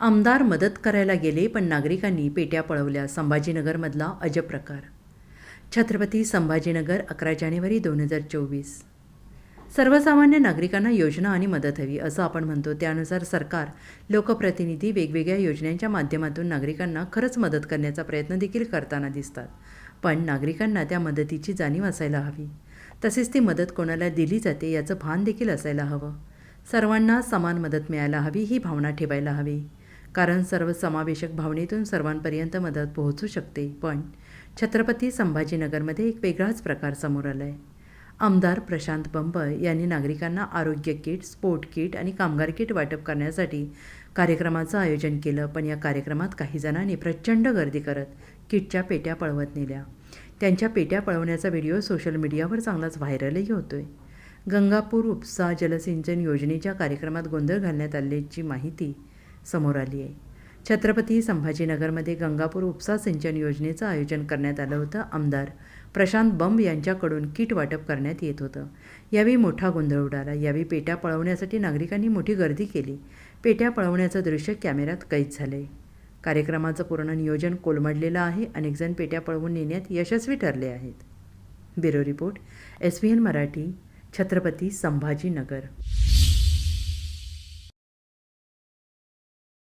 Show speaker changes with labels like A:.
A: आमदार मदत करायला गेले पण नागरिकांनी पेट्या पळवल्या. संभाजीनगरमधला अजब प्रकार. छत्रपती संभाजीनगर अकरा जानेवारी दोन हजार चोवीस. सर्वसामान्य नागरिकांना योजना आणि मदत हवी असं आपण म्हणतो. त्यानुसार सरकार लोकप्रतिनिधी वेगवेगळ्या योजनांच्या माध्यमातून नागरिकांना खरंच मदत करण्याचा प्रयत्न देखील करताना दिसतात. पण नागरिकांना त्या मदतीची जाणीव असायला हवी. तसेच ती मदत कोणाला दिली जाते याचं भान देखील असायला हवं. सर्वांना समान मदत मिळायला हवी ही भावना ठेवायला हवी. कारण सर्वसमावेशक भावनेतून सर्वांपर्यंत मदत पोहोचू शकते. पण छत्रपती संभाजीनगरमध्ये एक वेगळाच प्रकार समोर आला आहे आमदार प्रशांत बंब यांनी नागरिकांना आरोग्य किट स्पोर्ट किट आणि कामगार किट वाटप करण्यासाठी कार्यक्रमाचं आयोजन केलं पण या कार्यक्रमात काही जणांनी प्रचंड गर्दी करत किटच्या पेट्या पळवत नेल्या. त्यांच्या पेट्या पळवण्याचा व्हिडिओ सोशल मीडियावर चांगलाच व्हायरलही होतोय. गंगापूर उपसा जलसिंचन योजनेच्या कार्यक्रमात गोंधळ घालण्यात आल्याची माहिती समोर आली आहे. छत्रपती संभाजीनगरमध्ये गंगापूर उपसा सिंचन योजनेचं आयोजन करण्यात आलं होतं. आमदार प्रशांत बंब यांच्याकडून किट वाटप करण्यात येत होतं. यावेळी मोठा गोंधळ उडाला. यावेळी पेट्या पळवण्यासाठी नागरिकांनी मोठी गर्दी केली. पेट्या पळवण्याचं दृश्य कॅमेऱ्यात कैद झालंय. कार्यक्रमाचं पूर्ण नियोजन कोलमडलेलं आहे. अनेकजण पेट्या पळवून नेण्यात यशस्वी ठरले आहेत. Bureau report S V N Marathi Chhatrapati Sambhajinagar.